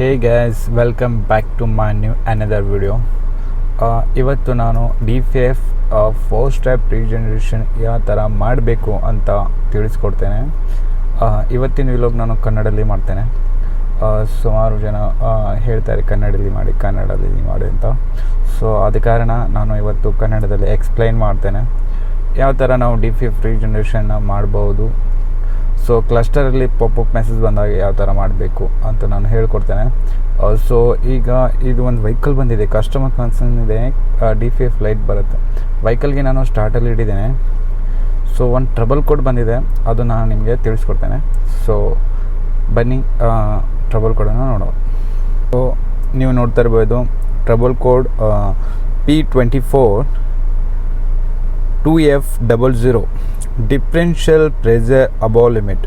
Hey guys welcome back to my new another video ಇವತ್ತು ನಾನು D P F four step regeneration ಯಾವ ಥರ ಮಾಡಬೇಕು ಅಂತ ತಿಳಿಸ್ಕೊಡ್ತೇನೆ. ಆ, ಇವತ್ತಿನ ವಿಲೋಗ್ ನಾನು ಕನ್ನಡದಲ್ಲಿ ಮಾಡ್ತೇನೆ. ಆ, ಸುಮಾರು ಜನ ಆ, ಹೇಳ್ತಾರೆ ಕನ್ನಡದಲ್ಲಿ ಮಾಡಿ ಕನ್ನಡದಲ್ಲಿ ಮಾಡಿ ಅಂತ. ಸೊ ಆದ ಕಾರಣ ನಾನು ಇವತ್ತು ಕನ್ನಡದಲ್ಲಿ ಎಕ್ಸ್ಪ್ಲೈನ್ ಮಾಡ್ತೇನೆ. ಯಾವ ಥರ ನಾವು ಡಿ ಪಿ ಎಫ್ ರೀಜನರೇಷನ್ನ ಮಾಡ್ಬೋದು ಸೊ ಕ್ಲಸ್ಟರಲ್ಲಿ ಪಾಪಪ್ ಮೆಸೇಜ್ ಬಂದಾಗ ಯಾವ ಥರ ಮಾಡಬೇಕು ಅಂತ ನಾನು ಹೇಳ್ಕೊಡ್ತೇನೆ. ಸೊ ಈಗ ಇದು ಒಂದು ವೆಹಿಕಲ್ ಬಂದಿದೆ. ಕಸ್ಟಮರ್ ಕನ್ಸರ್ನ್ ಇದೆ. ಡಿ ಪಿ ಎಫ್ ಲೈಟ್ ಬರುತ್ತೆ. ವೆಹಿಕಲ್ಗೆ ನಾನು ಸ್ಟಾರ್ಟಲ್ಲಿ ಹಿಡಿದ್ದೇನೆ ಸೊ ಒಂದು ಟ್ರಬಲ್ ಕೋಡ್ ಬಂದಿದೆ. ಅದು ನಾನು ನಿಮಗೆ ತಿಳಿಸ್ಕೊಡ್ತೇನೆ. ಸೊ ಬನ್ನಿ ಟ್ರಬಲ್ ಕೋಡನ್ನು ನೋಡೋಣ. ಸೊ ನೀವು ನೋಡ್ತಾ ಇರ್ಬೋದು trouble code P twenty four two F double zero differential pressure above limit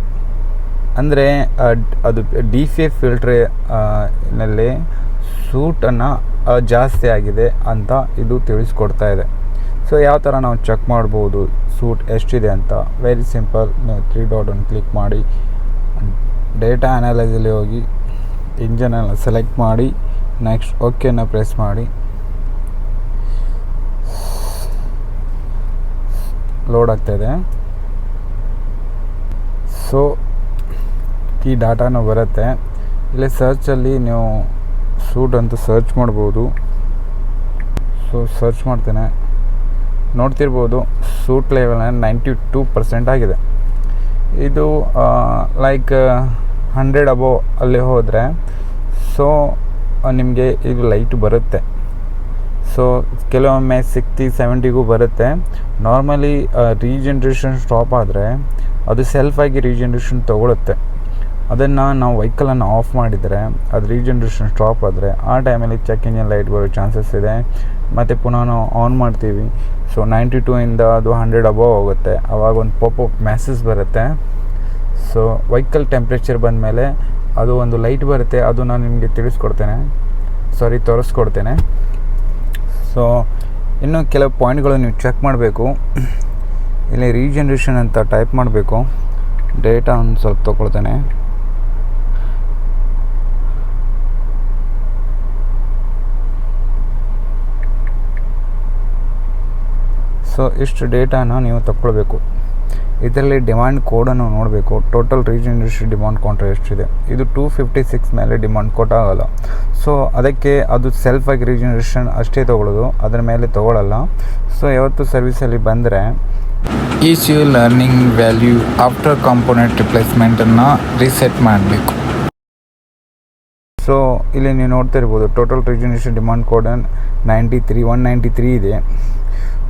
ಅಂದರೆ ಅದು ಡಿ ಸಿ ಎಫ್ ಫಿಲ್ಟ್ರಿನಲ್ಲಿ ಸೂಟನ್ನು ಜಾಸ್ತಿ ಆಗಿದೆ ಅಂತ ಇದು ತಿಳಿಸ್ಕೊಡ್ತಾ ಇದೆ. ಸೊ ಯಾವ ಥರ ನಾವು ಚೆಕ್ ಮಾಡ್ಬೋದು, ಸೂಟ್ ಎಷ್ಟಿದೆ ಅಂತ? ವೆರಿ ಸಿಂಪಲ್ ನೀವು ತ್ರೀ ಡಾಟನ್ನು ಕ್ಲಿಕ್ ಮಾಡಿ ಡೇಟಾ ಅನಾಲೈಸಲ್ಲಿ ಹೋಗಿ ಇಂಜನನ್ನು ಸೆಲೆಕ್ಟ್ ಮಾಡಿ ನೆಕ್ಸ್ಟ್ ಓಕೆನ ಪ್ರೆಸ್ ಮಾಡಿ. ಲೋಡ್ ಆಗ್ತಾಯಿದೆ ಸೊ, ಈ ಡಾಟಾನು ಬರುತ್ತೆ. ಇಲ್ಲಿ ಸರ್ಚಲ್ಲಿ ನೀವು ಸೂಟ್ ಅಂತ ಸರ್ಚ್ ಮಾಡ್ಬೋದು. ಸೊ ಸರ್ಚ್ ಮಾಡ್ತೇನೆ. ನೋಡ್ತಿರ್ಬೋದು soot level ninety two percent ಆಗಿದೆ. ಇದು ಲೈಕ್ ಹಂಡ್ರೆಡ್ ಅಬೋವ್ ಅಲ್ಲಿ ಹೋದರೆ, ಸೊ, ನಿಮಗೆ ಇದು ಲೈಟ್ ಬರುತ್ತೆ. ಸೊ ಕೆಲವೊಮ್ಮೆ ಸಿಕ್ಸ್ಟಿ ಸೆವೆಂಟಿಗೂ ಬರುತ್ತೆ. ನಾರ್ಮಲಿ ರೀಜನ್ರೇಷನ್ ಸ್ಟಾಪ್ ಆದರೆ ಅದು ಸೆಲ್ಫಾಗಿ ರೀಜನ್ರೇಷನ್ ತೊಗೊಳುತ್ತೆ. ಅದನ್ನು ನಾವು ವೆಹಿಕಲನ್ನು ಆಫ್ ಮಾಡಿದರೆ ಅದು ರೀಜನ್ರೇಷನ್ ಸ್ಟಾಪ್ ಆದರೆ ಆ ಟೈಮಲ್ಲಿ ಚೆಕ್ ಇಂಜಿನ್ ಲೈಟ್ ಬರೋ ಚಾನ್ಸಸ್ ಇದೆ. ಮತ್ತು ಪುನಃ ನಾವು ಆನ್ ಮಾಡ್ತೀವಿ. ಸೊ ನೈಂಟಿ ಟೂ ಇಂದ ಅದು ಹಂಡ್ರೆಡ್ ಅಬೋವ್ ಹೋಗುತ್ತೆ. ಆವಾಗ ಒಂದು ಪಾಪಪ್ ಮೆಸೇಜ್ ಬರುತ್ತೆ. ಸೊ ವೆಹಿಕಲ್ ಟೆಂಪ್ರೇಚರ್ ಬಂದಮೇಲೆ ಅದು ಒಂದು ಲೈಟ್ ಬರುತ್ತೆ. ಅದು ನಾನು ನಿಮಗೆ ತಿಳಿಸ್ಕೊಡ್ತೇನೆ. ಸಾರಿ ತೋರಿಸ್ಕೊಡ್ತೇನೆ. ಸೊ ಇನ್ನು ಕೆಲವು ಪಾಯಿಂಟ್ಗಳು ನೀವು ಚೆಕ್ ಮಾಡಬೇಕು. ಇಲ್ಲಿ ರೀಜನ್ರೇಷನ್ ಅಂತ ಟೈಪ್ ಮಾಡಬೇಕು. ಡೇಟಾ ಒಂದು ಸ್ವಲ್ಪ ತೊಗೊಳ್ತೇನೆ. ಸೊ ಇಷ್ಟು ಡೇಟಾನ ನೀವು ತಗೊಳ್ಬೇಕು ಇದರಲ್ಲಿ ಡಿಮಾಂಡ್ ಕೋಡನ್ನು ನೋಡಬೇಕು. ಟೋಟಲ್ ರೀಜನ್ರೇಷನ್ ಡಿಮ್ಯಾಂಡ್ ಕೌಂಟ್ರ್ ಎಷ್ಟಿದೆ? ಇದು ಟೂ ಫಿಫ್ಟಿ ಸಿಕ್ಸ್ ಮೇಲೆ ಡಿಮ್ಯಾಂಡ್ ಕೋಟ್ ಆಗೋಲ್ಲ. ಸೊ ಅದಕ್ಕೆ ಅದು ಸೆಲ್ಫಾಗಿ ರೀಜನರೇಷನ್ ಅಷ್ಟೇ ತೊಗೊಳ್ಳೋದು, ಅದರ ಮೇಲೆ ತೊಗೊಳ್ಳಲ್ಲ ಸೊ ಯಾವತ್ತು ಸರ್ವಿಸಲ್ಲಿ ಬಂದರೆ ಈ C learning value after component ರಿಪ್ಲೇಸ್ಮೆಂಟನ್ನು reset ಮಾಡಬೇಕು. ಸೊ ಇಲ್ಲಿ ನೀವು ನೋಡ್ತಾ ಇರ್ಬೋದು total regeneration demand code ninety three one ninety three ಇದೆ.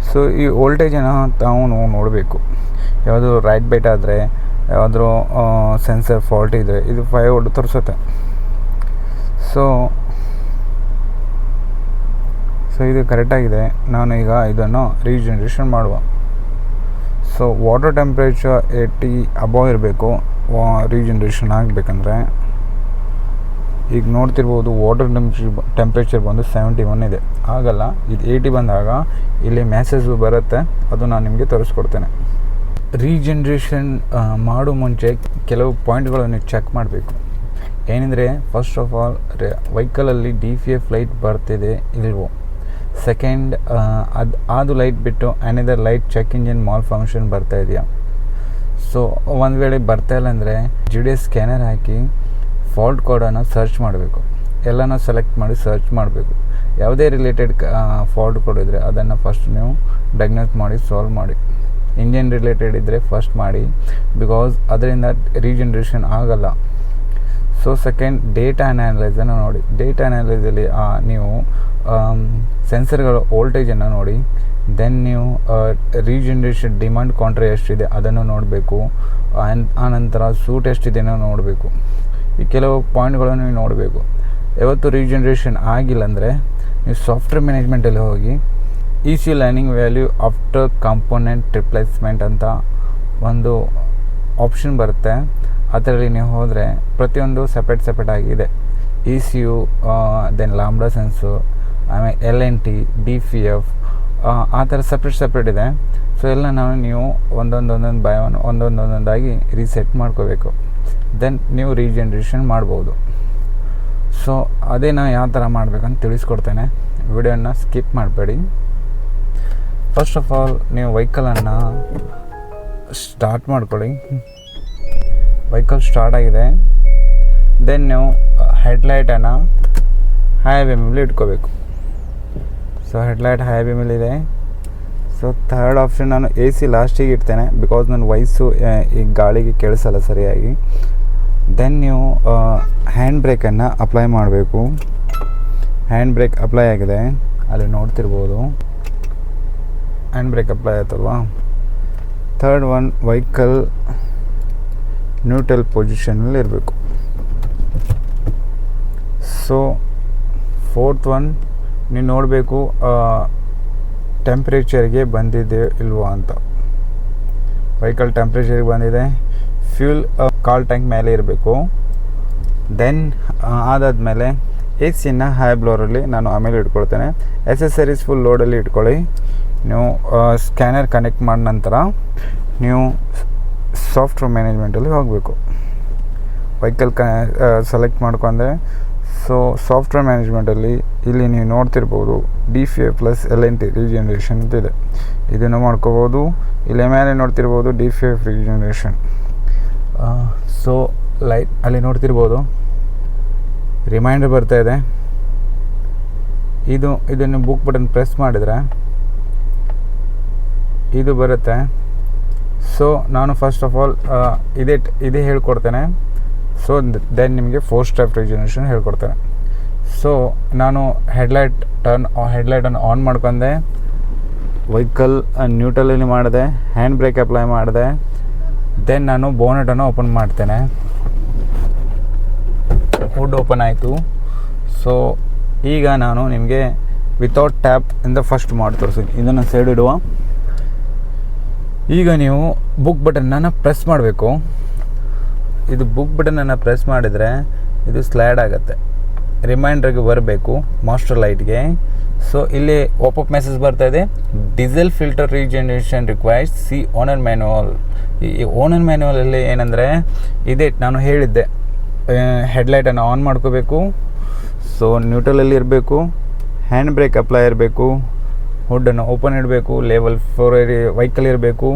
ಸೊ ಈ ವೋಲ್ಟೇಜನ್ನು ತಾವು ನೋಡಬೇಕು. ಯಾವುದು ರೈಟ್ ಬೈಟ್ ಆದರೆ, ಯಾವುದಾದ್ರೂ ಸೆನ್ಸರ್ ಫಾಲ್ಟ್ ಇದ್ದರೆ ಇದು ಫೈವ್ ವೋಲ್ಟ್ ತೋರಿಸುತ್ತೆ. ಸೊ ಸೊ ಇದು ಕರೆಕ್ಟಾಗಿದೆ ನಾನು ಈಗ ಇದನ್ನು ರೀಜನರೇಷನ್ ಮಾಡುವ. So water temperature eighty above ಇರಬೇಕು. ರೀಜನರೇಷನ್ ಆಗಬೇಕಂದ್ರೆ. ಈಗ ನೋಡ್ತಿರ್ಬೋದು ವಾಟರ್ ಟೆಂಪ್ರೇಚರ್ ಟೆಂಪ್ರೇಚರ್ ಬಂದು ಸೆವೆಂಟಿ ಒನ್ ಇದೆ. ಆಗಲ್ಲ, ಇದು ಏಯ್ಟಿ ಬಂದಾಗ ಇಲ್ಲಿ ಮೆಸೇಜು ಬರುತ್ತೆ. ಅದು ನಾನು ನಿಮಗೆ ತೋರಿಸ್ಕೊಡ್ತೇನೆ. ರೀಜನ್ರೇಷನ್ ಮಾಡೋ ಮುಂಚೆ ಕೆಲವು ಪಾಯಿಂಟ್ಗಳನ್ನು ಚೆಕ್ ಮಾಡಬೇಕು. ಏನೆಂದರೆ ಫಸ್ಟ್ ಆಫ್ ಆಲ್ ವೆಹಿಕಲಲ್ಲಿ ಡಿ ಪಿ ಎಫ್ ಲೈಟ್ ಬರ್ತಿದೆ ಇಲ್ವೋ? ಸೆಕೆಂಡ್ ಅದು ಅದು ಲೈಟ್ ಬಿಟ್ಟು another light check engine malfunction ಬರ್ತಾ ಇದೆಯಾ? ಸೊ ಒಂದು ವೇಳೆ ಬರ್ತಾ ಇಲ್ಲ ಅಂದರೆ ಜಿ ಡಿ ಎಸ್ ಸ್ಕ್ಯಾನರ್ ಹಾಕಿ ಫಾಲ್ಟ್ ಕೋಡನ್ನು ಸರ್ಚ್ ಮಾಡಬೇಕು. ಎಲ್ಲನೂ ಸೆಲೆಕ್ಟ್ ಮಾಡಿ ಸರ್ಚ್ ಮಾಡಬೇಕು. ಯಾವುದೇ ರಿಲೇಟೆಡ್ ಫಾಲ್ಟ್ ಕೋಡ್ ಇದ್ದರೆ ಅದನ್ನು ಫಸ್ಟ್ ನೀವು ಡಯಾಗ್ನೋಸ್ ಮಾಡಿ ಸಾಲ್ವ್ ಮಾಡಿ. ಇಂಜಿನ್ ರಿಲೇಟೆಡ್ ಇದ್ದರೆ ಫಸ್ಟ್ ಮಾಡಿ ಬಿಕಾಸ್ ಅದರಿಂದ ರೀಜನ್ರೇಷನ್ ಆಗಲ್ಲ. ಸೊ ಸೆಕೆಂಡ್ ಡೇಟಾ ಅನಾಲಿಸನ್ನು ನೋಡಿ. ಡೇಟಾ ಅನಾಲೈಸಲ್ಲಿ ನೀವು ಸೆನ್ಸರ್ಗಳ ವೋಲ್ಟೇಜನ್ನು ನೋಡಿ. ದೆನ್ ನೀವು ರೀಜನ್ರೇಷನ್ ಡಿಮಾಂಡ್ ಕೌಂಟ್ರ್ ಎಷ್ಟಿದೆ ಅದನ್ನು ನೋಡಬೇಕು. ಆನಂತರ ಸೂಟ್ ಎಷ್ಟಿದೆನೋ ನೋಡಬೇಕು. ಈ ಕೆಲವು ಪಾಯಿಂಟ್ಗಳನ್ನು ನೀವು ನೋಡಬೇಕು. ಯಾವತ್ತು ರೀಜನ್ರೇಷನ್ ಆಗಿಲ್ಲ ಅಂದರೆ, ನೀವು ಸಾಫ್ಟ್ವೇರ್ ಮ್ಯಾನೇಜ್ಮೆಂಟಲ್ಲಿ ಹೋಗಿ E C learning value after component replacement ಅಂತ ಒಂದು ಆಪ್ಷನ್ ಬರುತ್ತೆ. ಅದರಲ್ಲಿ ನೀವು ಹೋದರೆ ಪ್ರತಿಯೊಂದು ಸಪ್ರೇಟ್ ಸಪ್ರೇಟ್ ಆಗಿದೆ. E C U then lambda sensor ಆಮೇಲೆ L N T D P F ಆ ಥರ ಸಪ್ರೇಟ್ ಸಪ್ರೇಟ್ ಇದೆ. ಸೊ ಎಲ್ಲ ನಾವು ನೀವು ಒಂದೊಂದೊಂದೊಂದು ಒಂದೊಂದು ಒಂದೊಂದೊಂದೊಂದಾಗಿ ರೀಸೆಟ್ ಮಾಡ್ಕೋಬೇಕು. ದೆನ್ ನೀವು ರೀಜನ್ರೇಷನ್ ಮಾಡ್ಬೋದು. ಸೊ ಅದೇ ನಾವು ಯಾವ ಥರ ಮಾಡ್ಬೇಕಂತ ತಿಳಿಸ್ಕೊಡ್ತೇನೆ. ವಿಡಿಯೋನ ಸ್ಕಿಪ್ ಮಾಡಬೇಡಿ. ಫಸ್ಟ್ ಆಫ್ ಆಲ್ ನೀವು ವೆಹಿಕಲನ್ನು ಸ್ಟಾರ್ಟ್ ಮಾಡ್ಕೊಳ್ಳಿ. ವೆಹಿಕಲ್ ಸ್ಟಾರ್ಟ್ ಆಗಿದೆ. ದೆನ್ ನೀವು ಹೆಡ್ಲೈಟನ್ನು ಹೈ ಮೇಲೆ ಇಟ್ಕೋಬೇಕು. ಸೊ ಹೆಡ್ಲೈಟ್ ಹೈ ಇದೆ. ಸೊ ಥರ್ಡ್ ಆಪ್ಷನ್ ನಾನು ಎ ಸಿ ಲಾಸ್ಟಿಗೆ ಇಡ್ತೇನೆ ಬಿಕಾಸ್ ನನ್ನ ವಯಸ್ಸು ಈ ಗಾಳಿಗೆ ಕೇಳಿಸಲ್ಲ ಸರಿಯಾಗಿ. ದೆನ್ ನೀವು ಹ್ಯಾಂಡ್ ಬ್ರೇಕನ್ನು ಅಪ್ಲೈ ಮಾಡಬೇಕು. ಹ್ಯಾಂಡ್ ಬ್ರೇಕ್ ಅಪ್ಲೈ ಆಗಿದೆ. ಅಲ್ಲಿ ನೋಡ್ತಿರ್ಬೋದು. ಹ್ಯಾಂಡ್ ಬ್ರೇಕ್ ಅಪ್ಲೈ ಆಯ್ತಲ್ವಾ? ಥರ್ಡ್ ಒನ್ ವೆಹಿಕಲ್ ನ್ಯೂಟ್ರಲ್ ಪೊಸಿಷನಲ್ಲಿ ಇರಬೇಕು. ಸೊ ಫೋರ್ತ್ ಒನ್ ನೀವು ನೋಡಬೇಕು ಟೆಂಪ್ರೇಚರ್ಗೆ ಬಂದಿದೆ ಇಲ್ವೋ ಅಂತ. ವೆಹಿಕಲ್ ಟೆಂಪ್ರೇಚರ್ಗೆ ಬಂದಿದೆ. ಫ್ಯೂಲ್ ಕಾಲ್ ಟ್ಯಾಂಕ್ ಮೇಲೆ ಇರಬೇಕು. ದೆನ್ ಅದಾದಮೇಲೆ ಎ ಸಿನ ಹೈ ಬ್ಲೋರಲ್ಲಿ ನಾನು ಆಮೇಲೆ ಇಟ್ಕೊಳ್ತೇನೆ. ಎಸೆಸರೀಸ್ ಫುಲ್ ಲೋಡಲ್ಲಿ ಇಟ್ಕೊಳ್ಳಿ. ನೀವು ಸ್ಕ್ಯಾನರ್ ಕನೆಕ್ಟ್ ಮಾಡಿದ ನಂತರ ನೀವು ಸಾಫ್ಟ್ವೇರ್ ಮ್ಯಾನೇಜ್ಮೆಂಟಲ್ಲಿ ಹೋಗಬೇಕು. ವೆಹಿಕಲ್ ಕ ಸೆಲೆಕ್ಟ್ ಮಾಡ್ಕೊಂಡ್ರೆ ಸೊ ಸಾಫ್ಟ್ವೇರ್ ಮ್ಯಾನೇಜ್ಮೆಂಟಲ್ಲಿ ಇಲ್ಲಿ ನೀವು ನೋಡ್ತಿರ್ಬೋದು D P A plus L N T regeneration ಅಂತ ಇದೆ. ಇದನ್ನು ಮಾಡ್ಕೋಬೋದು, ಇಲ್ಲಿ ಮೇಲೆ ನೋಡ್ತಿರ್ಬೋದು D F F regeneration so light ಅಲ್ಲಿ ನೋಡ್ತಿರ್ಬೋದು ರಿಮೈಂಡರ್ ಬರ್ತಾ ಇದೆ. ಇದು, ಇದನ್ನು ಬುಕ್ ಬಟನ್ ಪ್ರೆಸ್ ಮಾಡಿದರೆ ಇದು ಬರುತ್ತೆ. ಸೊ ನಾನು ಫಸ್ಟ್ ಆಫ್ ಆಲ್ ಇದೇ ಇದೇ ಹೇಳ್ಕೊಡ್ತೇನೆ. ಸೊ ದೆನ್ ನಿಮಗೆ ಫೋರ್ ಸ್ಟೆಪ್ ರಿಜನೇಷನ್ ಹೇಳ್ಕೊಡ್ತೇನೆ. ಸೊ ನಾನು ಹೆಡ್ಲೈಟ್ ಟರ್ನ್ ಹೆಡ್ಲೈಟನ್ನು ಆನ್ ಮಾಡ್ಕೊಂಡೆ. ವೆಹಿಕಲ್ ನ್ಯೂಟ್ರಲಲ್ಲಿ ಮಾಡಿದೆ. ಹ್ಯಾಂಡ್ ಬ್ರೇಕ್ ಅಪ್ಲೈ ಮಾಡಿದೆ. ದೆನ್ ನಾನು ಬೋನೆಟನ್ನು ಓಪನ್ ಮಾಡ್ತೇನೆ. ಹುಡ್ ಓಪನ್ ಆಯಿತು. ಸೊ ಈಗ ನಾನು ನಿಮಗೆ ವಿತೌಟ್ ಟ್ಯಾಪ್ ಇಂದ ಫಸ್ಟ್ ಮಾಡಿ ತೋರಿಸ್ತೀನಿ. ಇದನ್ನು ಸೈಡ್ ಇಡುವ. ಈಗ ನೀವು ಬುಕ್ ಬಟನನ್ನು ಪ್ರೆಸ್ ಮಾಡಬೇಕು. ಇದು ಬುಕ್ ಬಟನನ್ನು ಪ್ರೆಸ್ ಮಾಡಿದರೆ ಇದು ಸ್ಲೈಡ್ ಆಗುತ್ತೆ. ರಿಮೈಂಡರ್ಗೆ ಬರಬೇಕು ಮಾಸ್ಟರ್ ಲೈಟ್ಗೆ ಸೊ ಇಲ್ಲಿ ಓಪಪ್ ಮೆಸೇಜ್ ಬರ್ತಾ ಇದೆ. Diesel filter regeneration requires see owner manual ಈ ಓನರ್ ಮ್ಯಾನ್ಯುವಲಲ್ಲಿ ಏನಂದರೆ, ಇದೇ ನಾನು ಹೇಳಿದ್ದೆ. ಹೆಡ್ಲೈಟನ್ನು ಆನ್ ಮಾಡ್ಕೋಬೇಕು. ಸೊ ನ್ಯೂಟ್ರಲಲ್ಲಿ ಇರಬೇಕು. ಹ್ಯಾಂಡ್ ಬ್ರೇಕ್ ಅಪ್ಲೈ ಇರಬೇಕು. ಹುಡ್ಡನ್ನು ಓಪನ್ ಇಡಬೇಕು ಲೆವೆಲ್ ಫೋರ್ ವೆಹಿಕಲ್ ಇರಬೇಕು,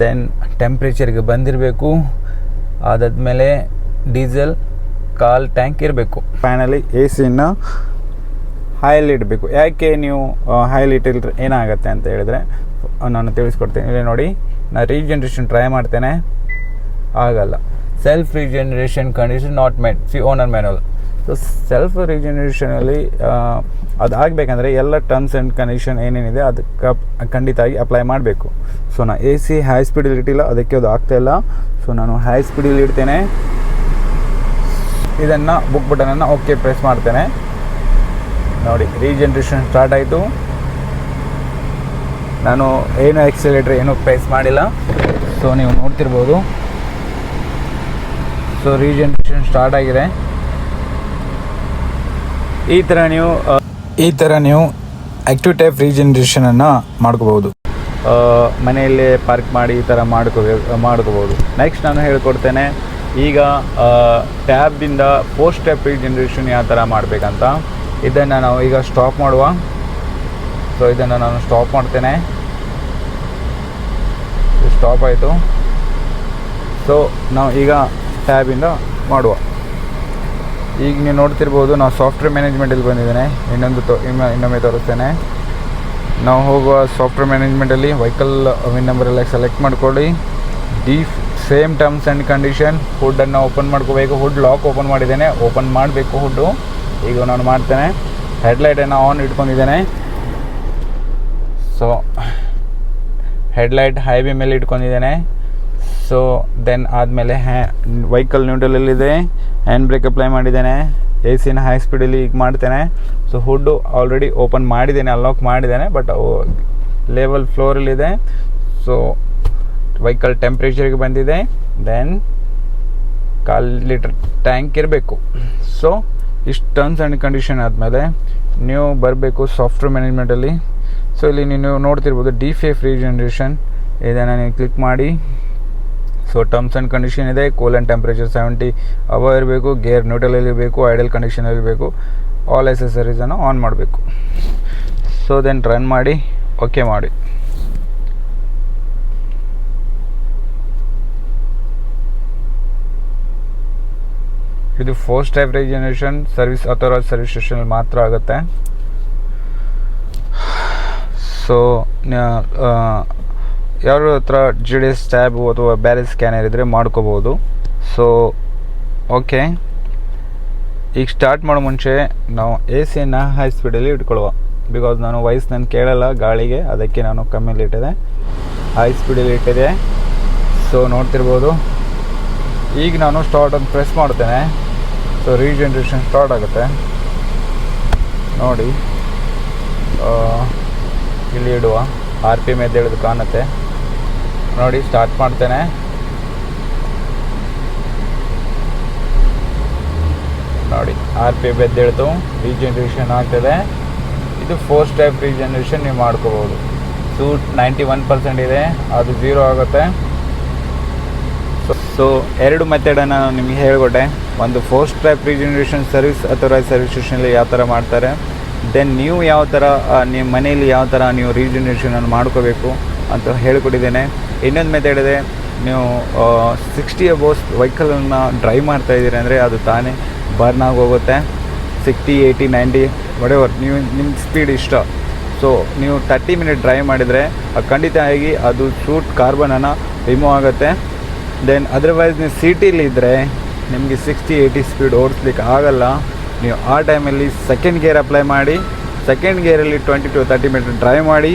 ದೆನ್ ಟೆಂಪ್ರೇಚರ್ಗೆ ಬಂದಿರಬೇಕು, ಅದಾದಮೇಲೆ ಡೀಸೆಲ್, ಕಾಲ್, ಟ್ಯಾಂಕ್ ಇರಬೇಕು. ಫೈನಲಿ ಎ ಸಿನ ಇಡಬೇಕು. ಯಾಕೆ ನೀವು ಹೈಲಿ ಇಟ್ಟಿಲ್ದ್ರೆ ಏನಾಗುತ್ತೆ ಅಂತ ಹೇಳಿದರೆ ನಾನು ತಿಳಿಸ್ಕೊಡ್ತೀನಿ. ಇಲ್ಲಿ ನೋಡಿ ನಾನು ರೀಜನ್ರೇಷನ್ ಟ್ರೈ ಮಾಡ್ತೇನೆ. ಆಗಲ್ಲ. Self regeneration condition not made see owner manual so self ರಿಜನರೇಷನಲ್ಲಿ ಅದಾಗಬೇಕಂದ್ರೆ ಎಲ್ಲ ಟರ್ಮ್ಸ್ ಆ್ಯಂಡ್ ಕಂಡೀಷನ್ ಏನೇನಿದೆ ಅದಕ್ಕೆ ಖಂಡಿತವಾಗಿ ಅಪ್ಲೈ ಮಾಡಬೇಕು. ಸೊ ನಾನು ಎ ಸಿ ಹೈ ಸ್ಪೀಡಲ್ಲಿ ಇಟ್ಟಿಲ್ಲ, ಅದಕ್ಕೆ ಅದು ಆಗ್ತಾಯಿಲ್ಲ ಸೊ ನಾನು ಹೈ ಸ್ಪೀಡಲ್ಲಿ ಇಡ್ತೇನೆ. ಇದನ್ನು ಬುಕ್ ಬಟನನ್ನು ಓಕೆ ಪ್ರೆಸ್ ಮಾಡ್ತೇನೆ. ನೋಡಿ ರೀಜನ್ರೇಷನ್ ಸ್ಟಾರ್ಟ್ ಆಯಿತು. ನಾನು ಏನು ಎಕ್ಸಲೇಟ್ರ್ ಏನೂ ಪ್ರೆಸ್ ಮಾಡಿಲ್ಲ. ಸೊ ನೀವು ನೋಡ್ತಿರ್ಬೋದು. ಸೊ ರೀಜನ್ರೇಷನ್ ಸ್ಟಾರ್ಟ್ ಆಗಿದೆ. ಈ ಥರ ನೀವು ಈ ಥರ ನೀವು ಆ್ಯಕ್ಟಿವ್ ಟೈಪ್ ರೀಜನರೇಷನನ್ನು ಮಾಡ್ಕೋಬೋದು ಮನೆಯಲ್ಲೇ ಪಾರ್ಕ್ ಮಾಡಿ ಈ ಥರ ಮಾಡ್ಕೋಬೇಕು ಮಾಡ್ಕೋಬೋದು ನೆಕ್ಸ್ಟ್ ನಾನು ಹೇಳ್ಕೊಡ್ತೇನೆ ಈಗ ಟ್ಯಾಬಿಂದ ಪೋಸ್ಟ್ ಟ್ಯಾಪ್ ರೀಜನರೇಷನ್ ಯಾವ ಥರ ಮಾಡಬೇಕಂತ. ಇದನ್ನು ನಾವು ಈಗ ಸ್ಟಾಪ್ ಮಾಡುವ. ಸೊ ಇದನ್ನು ನಾನು ಸ್ಟಾಪ್ ಮಾಡ್ತೇನೆ. ಸ್ಟಾಪ್ ಆಯಿತು. ಸೊ ನಾವು ಈಗ ಟ್ಯಾಬಿಂದ ಮಾಡುವ. ಈಗ ನೀವು ನೋಡ್ತಿರ್ಬೋದು ನಾವು ಸಾಫ್ಟ್ವೇರ್ ಮ್ಯಾನೇಜ್ಮೆಂಟಲ್ಲಿ ಬಂದಿದ್ದೇನೆ. ಇನ್ನೊಂದು ತೋ ಇನ್ನು ಇನ್ನೊಮ್ಮೆ ತೋರಿಸ್ತೇನೆ. ನಾವು ಹೋಗುವ ಸಾಫ್ಟ್ವೇರ್ ಮ್ಯಾನೇಜ್ಮೆಂಟಲ್ಲಿ ವೆಹಿಕಲ್ ವಿನ್ ನಂಬರ್ ಎಲ್ಲ ಸೆಲೆಕ್ಟ್ ಮಾಡ್ಕೊಳ್ಳಿ. The same terms and condition ಹುಡ್ಡನ್ನು open ಮಾಡ್ಕೋಬೇಕು. ಹುಡ್ ಲಾಕ್ ಓಪನ್ ಮಾಡಿದ್ದೇನೆ. ಓಪನ್ ಮಾಡಬೇಕು ಹುಡ್ಡು ಈಗ ನಾನು ಮಾಡ್ತೇನೆ. ಹೆಡ್ಲೈಟನ್ನು ಆನ್ ಇಟ್ಕೊಂಡಿದ್ದೇನೆ. ಸೊ ಹೆಡ್ಲೈಟ್ ಹೈ ಬಿ ಮೇಲೆ ಇಟ್ಕೊಂಡಿದ್ದೇನೆ. ಸೊ ದೆನ್ ಆದಮೇಲೆ ಹ್ಯಾ ವೆಹಿಕಲ್ ನ್ಯೂಟ್ರಲಲ್ಲಿದೆ ಹ್ಯಾಂಡ್ ಬ್ರೇಕ್ ಅಪ್ಲೈ ಮಾಡಿದ್ದೇನೆ ಎ ಸಿನ ಹೈ ಸ್ಪೀಡಲ್ಲಿ ಈಗ ಮಾಡ್ತೇನೆ. ಸೊ ಹುಡ್ಡು ಆಲ್ರೆಡಿ ಓಪನ್ ಮಾಡಿದ್ದೇನೆ ಅನ್ಲಾಕ್ ಮಾಡಿದ್ದೇನೆ ಬಟ್ ಲೆವೆಲ್ ಫ್ಲೋರಲ್ಲಿದೆ ಸೊ ವೆಹಿಕಲ್ ಟೆಂಪ್ರೇಚರ್ಗೆ ಬಂದಿದೆ ದೆನ್ ಕಾಲು ಲೀಟರ್ ಟ್ಯಾಂಕ್ ಇರಬೇಕು. ಸೊ ಇಷ್ಟು ಟರ್ಮ್ಸ್ ಆ್ಯಂಡ್ ಕಂಡೀಷನ್ ಆದಮೇಲೆ ನೀವು ಬರಬೇಕು ಸಾಫ್ಟ್ವೇರ್ ಮ್ಯಾನೇಜ್ಮೆಂಟಲ್ಲಿ ಸೊ ಇಲ್ಲಿ ನೀವು ನೋಡ್ತಿರ್ಬೋದು ಡಿ ಫಿ ಎಫ್ ಜನ್ರೇಷನ್ ಇದನ್ನು ನೀವು ಕ್ಲಿಕ್ ಮಾಡಿ. ಸೊ ಟರ್ಮ್ಸ್ ಆ್ಯಂಡ್ ಕಂಡೀಷನ್ ಇದೆ ಕೂಲ್ ಆ್ಯಂಡ್ ಟೆಂಪ್ರೇಚರ್ ಸೆವೆಂಟಿ ಅವ ಇರಬೇಕು ಗೇರ್ ನ್ಯೂಟ್ರಲಲ್ಲಿರಬೇಕು ಐಡಲ್ ಕಂಡೀಷನಲ್ಲಿರಬೇಕು ಆಲ್ ಎಸೆಸರೀಸನ್ನು ಆನ್ ಮಾಡಬೇಕು. ಸೊ ದೆನ್ ರನ್ ಮಾಡಿ ಓಕೆ ಮಾಡಿ. ಇದು force type regeneration service authorise service ಸ್ಟೇಷನಲ್ಲಿ ಮಾತ್ರ ಆಗುತ್ತೆ. ಸೊ ಯಾರ ಹತ್ರ ಜಿ ಡಿ ಎಸ್ ಟ್ಯಾಬು ಅಥವಾ ಬೇರೆ ಸ್ಕ್ಯಾನರ್ ಇದ್ದರೆ ಮಾಡ್ಕೋಬೋದು. ಸೊ ಓಕೆ ಈಗ ಸ್ಟಾರ್ಟ್ ಮಾಡೋ ಮುಂಚೆ ನಾವು ಎ ಸಿಯನ್ನು ಹೈ ಸ್ಪೀಡಲ್ಲಿ ಇಟ್ಕೊಳ್ಳುವ. ಬಿಕಾಸ್ ನಾನು ವಾಯ್ಸ್ ನಾನು ಕೇಳಲ್ಲ, ಗಾಳಿಗೆ, ಅದಕ್ಕೆ ನಾನು ಕಮ್ಮಿಲಿ ಇಟ್ಟಿದೆ ಹೈ ಸ್ಪೀಡಲ್ಲಿ ಇಟ್ಟಿದೆ ಸೊ ನೋಡ್ತಿರ್ಬೋದು. ಈಗ ನಾನು ಸ್ಟಾರ್ಟ್ ಪ್ರೆಸ್ ಮಾಡ್ತೇನೆ. ಸೊ ರೀಜನ್ರೇಷನ್ ಸ್ಟಾರ್ಟ್ ಆಗುತ್ತೆ. ನೋಡಿ. ಇಲ್ಲಿ ಇಡುವ. ಆರ್ ಪಿ ಎಂ ಎದ್ದೇಳಿದು ಕಾಣುತ್ತೆ. ನೋಡಿ ಸ್ಟಾರ್ಟ್ ಮಾಡ್ತೇನೆ. ನೋಡಿ ಆರ್ ಪಿ ಬೆದ್ದೇಳ್ತು ರೀಜನ್ರೇಷನ್ ಆಗ್ತದೆ. ಇದು ಫೋರ್ ಸ್ಟೆಪ್ ರೀಜನ್ರೇಷನ್ ನೀವು ಮಾಡ್ಕೋಬೋದು. ಸೂಟ್ ನೈಂಟಿ ಒನ್ ಪರ್ಸೆಂಟ್ ಇದೆ, ಅದು ಜೀರೋ ಆಗುತ್ತೆ. ಸೊ ಎರಡು ಮೆಥಡನ್ನು ನಾನು ನಿಮಗೆ ಹೇಳಿಕೊಟ್ಟೆ. ಒಂದು ಫೋರ್ ಸ್ಟೆಪ್ ರೀಜನರೇಷನ್ ಸರ್ವಿಸ್ ಅಥವಾ ಸರ್ವಿಸ್ ಸ್ಟೇಷನಲ್ಲಿ ಯಾವ ಥರ ಮಾಡ್ತಾರೆ. ದೆನ್ ನೀವು ಯಾವ ಥರ ನಿಮ್ಮ ಮನೆಯಲ್ಲಿ ಯಾವ ಥರ ನೀವು ರೀಜನ್ರೇಷನನ್ನು ಮಾಡ್ಕೋಬೇಕು. ಅಂತ ಹೇಳಿಕೊಟ್ಟಿದ್ದೇನೆ. ಇನ್ನೊಂದು ಮೆಥಡ್ ಇದೆ, ನೀವು ಸಿಕ್ಸ್ಟಿ ಅಬೋಸ್ ವೆಹಿಕಲನ್ನು ಡ್ರೈವ್ ಮಾಡ್ತಾ ಇದ್ದೀರಿ ಅಂದರೆ ಅದು ತಾನೇ ಬರ್ನ್ ಹೋಗುತ್ತೆ ಸಿಕ್ಸ್ಟಿ ಏಯ್ಟಿ ನೈಂಟಿ ವಡೆವರ್ ನೀವು ನಿಮ್ಮ ಸ್ಪೀಡ್ ಇಷ್ಟ. ಸೊ ನೀವು ತರ್ಟಿ ಮಿನಿಟ್ ಡ್ರೈವ್ ಮಾಡಿದರೆ ಖಂಡಿತ ಆಗಿ ಅದು ಶೂಟ್ ಕಾರ್ಬನನ್ನು ರಿಮೂವ್ ಆಗುತ್ತೆ. ದೆನ್ ಅದರ್ವೈಸ್ ನೀವು ಸಿಟಿಲಿದ್ದರೆ ನಿಮಗೆ ಸಿಕ್ಸ್ಟಿ ಏಯ್ಟಿ ಸ್ಪೀಡ್ ಓಡಿಸ್ಲಿಕ್ಕೆ ಆಗಲ್ಲ. ನೀವು ಆ ಟೈಮಲ್ಲಿ ಸೆಕೆಂಡ್ ಗೇರ್ ಅಪ್ಲೈ ಮಾಡಿ second ಗೇರಲ್ಲಿ twenty to thirty minute drive ಮಾಡಿ,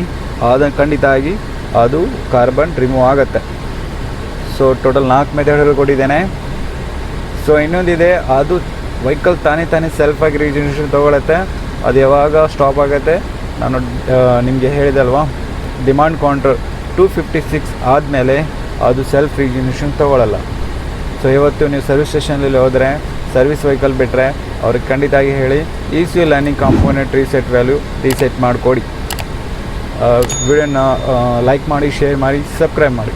ಅದನ್ನು ಖಂಡಿತ ಆಗಿ ಅದು ಕಾರ್ಬನ್ ರಿಮೂವ್ ಆಗುತ್ತೆ. ಸೊ ಟೋಟಲ್ ನಾಲ್ಕು ಮೆಥಡ್ಗಳು ಕೊಟ್ಟಿದ್ದೇನೆ. ಸೊ ಇನ್ನೊಂದಿದೆ, ಅದು ವೆಹಿಕಲ್ ತಾನೇ ತಾನೇ ಸೆಲ್ಫಾಗಿ ರಿಜಿಸ್ಟ್ರೇಷನ್ ತೊಗೊಳತ್ತೆ. ಅದು ಯಾವಾಗ ಸ್ಟಾಪ್ ಆಗುತ್ತೆ, ನಾನು ನಿಮಗೆ ಹೇಳಿದಲ್ವಾ? Demand counter two fifty six ಆದಮೇಲೆ ಅದು ಸೆಲ್ಫ್ ರಿಜಿಸ್ಟ್ರೇಷನ್ ತೊಗೊಳಲ್ಲ. ಸೊ ಇವತ್ತು ನೀವು ಸರ್ವಿಸ್ ಸ್ಟೇಷನಲ್ಲಿ ಹೋದರೆ ಸರ್ವಿಸ್ ವೆಹಿಕಲ್ ಬಿಟ್ಟರೆ ಅವ್ರಿಗೆ ಖಂಡಿತಾಗಿ ಹೇಳಿ E C learning component reset value reset ಮಾಡಿಕೊಡಿ. ವಿಡಿಯೋನ ಲೈಕ್ ಮಾಡಿ ಶೇರ್ ಮಾಡಿ ಸಬ್ಸ್ಕ್ರೈಬ್ ಮಾಡಿ.